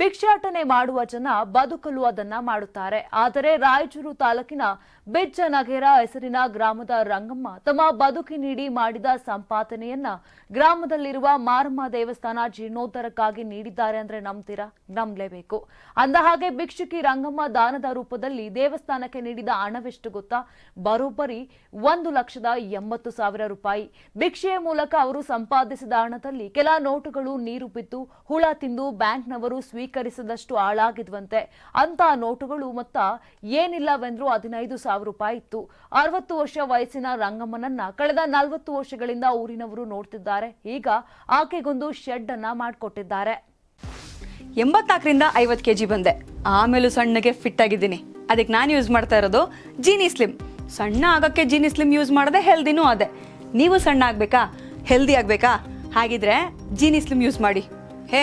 ಭಿಕ್ಷಾಟನೆ ಮಾಡುವ ಜನ ಬದುಕಲು ಅದನ್ನ ಮಾಡುತ್ತಾರೆ. ಆದರೆ ರಾಯಚೂರು ತಾಲೂಕಿನ ಬೆಜ್ಜನಗೇರ ಹೆಸರಿನ ಗ್ರಾಮದ ರಂಗಮ್ಮ ತಮ್ಮ ಬದುಕಿ ನೀಡಿ ಮಾಡಿದ ಸಂಪಾದನೆಯನ್ನ ಗ್ರಾಮದಲ್ಲಿರುವ ಮಾರಮ್ಮ ದೇವಸ್ಥಾನ ಜೀರ್ಣೋದ್ಧಾರಕ್ಕಾಗಿ ನೀಡಿದ್ದಾರೆ ಅಂದ್ರೆ ನಂಬ್ತೀರಾ? ನಂಬಲೇಬೇಕು. ಅಂದ ಹಾಗೆ ಭಿಕ್ಷುಕಿ ರಂಗಮ್ಮ ದಾನದ ರೂಪದಲ್ಲಿ ದೇವಸ್ಥಾನಕ್ಕೆ ನೀಡಿದ ಹಣವೆಷ್ಟು ಗೊತ್ತಾ? ಬರೋಬ್ಬರಿ ಒಂದು ಲಕ್ಷದ ಎಂಬತ್ತು ಸಾವಿರ ರೂಪಾಯಿ. ಭಿಕ್ಷೆಯ ಮೂಲಕ ಅವರು ಸಂಪಾದಿಸಿದ ಹಣದಲ್ಲಿ ಕೆಲ ನೋಟುಗಳು ನೀರು ಬಿದ್ದು ಹುಳ ತಿಂದು ಬ್ಯಾಂಕ್ನವರು ಸ್ವೀಕರಿಸದಷ್ಟು ಹಾಳಾಗಿದ್ವಂತೆ. ಅಂತ ನೋಟುಗಳು ಮೊತ್ತ ಏನಿಲ್ಲವೆಂದ್ರೂ ಹದಿನೈದು ಸಾವಿರ ರೂಪಾಯಿ ಇತ್ತು. ಅರವತ್ತು ವರ್ಷ ವಯಸ್ಸಿನ ರಂಗಮ್ಮನನ್ನ ಕಳೆದ ನಲವತ್ತು ವರ್ಷಗಳಿಂದ ಊರಿನವರು ನೋಡ್ತಿದ್ದಾರೆ. ಈಗ ಆಕೆಗೊಂದು ಶೆಡ್ ಅನ್ನ ಮಾಡಿಕೊಟ್ಟಿದ್ದಾರೆ. ಎಂಬತ್ನಾಲ್ಕರಿಂದ ಐವತ್ತು ಕೆಜಿ ಬಂದೆ. ಆಮೇಲೂ ಸಣ್ಣಗೆ ಫಿಟ್ ಆಗಿದ್ದೀನಿ. ಅದಕ್ಕೆ ನಾನು ಯೂಸ್ ಮಾಡ್ತಾ ಇರೋದು ಜೀನಿ ಸ್ಲಿಮ್ ಸಣ್ಣ ಆಗೋಕ್ಕೆ ಜೀನಿ ಸ್ಲಿಮ್ ಯೂಸ್ ಮಾಡದೆ ಹೆಲ್ದಿನೂ ಅದೇ. ನೀವು ಸಣ್ಣ ಆಗಬೇಕಾ? ಹೆಲ್ದಿ ಆಗಬೇಕಾ? ಹಾಗಿದ್ರೆ ಜೀನಿ ಸ್ಲಿಮ್ ಯೂಸ್ ಮಾಡಿ. ಹೇ